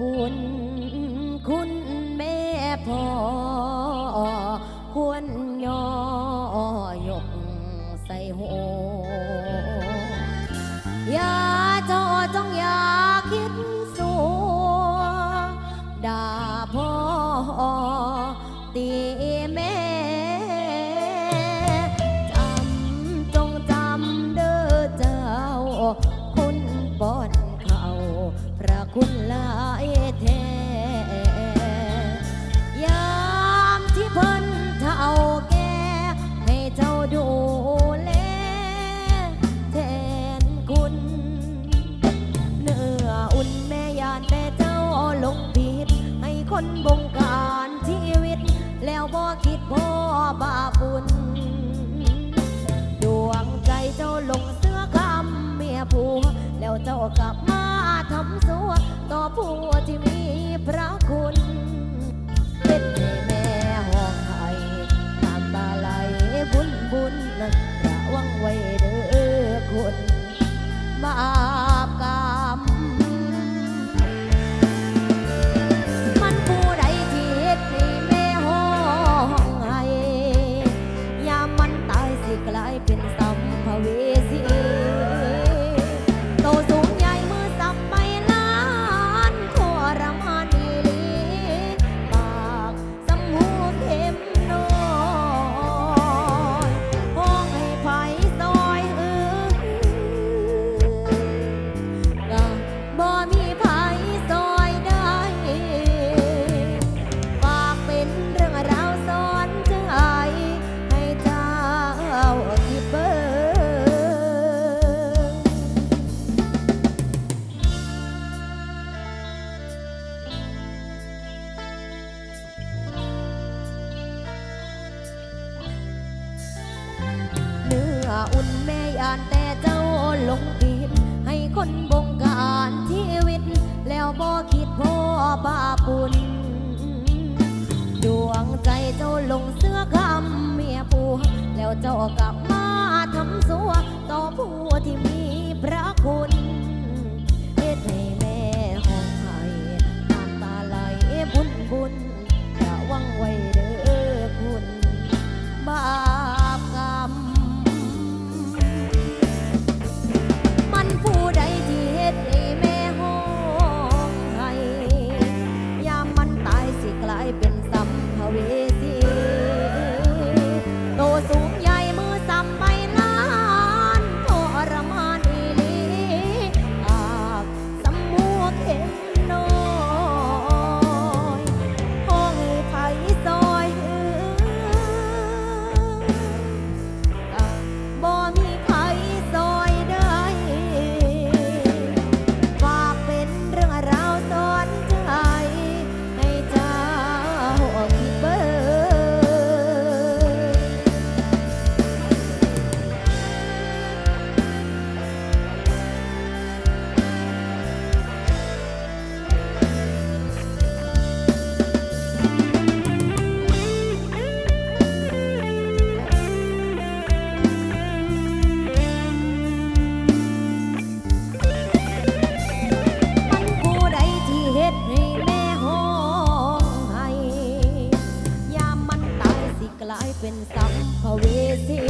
บุญคุณแม่พ่อควรยอยกใส่หัวยา คนบงการชีวิต แล้วบ่คิดพ่อบาปุญ ดวงใจเจ้าลงเสื้อคำเมียผัว แล้วเจ้ากลับมาทำสัวต่อผัว งผิด ให้คนบงการชีวิต แล้วบ่คิดพ่อบาปุญดวงใจเจ้าลงเสื้อคำเมียผัวแล้วเจ้ากลับมาทำสัวต่อผู้ที่มีพระคุณ เป็นสัมภเวสี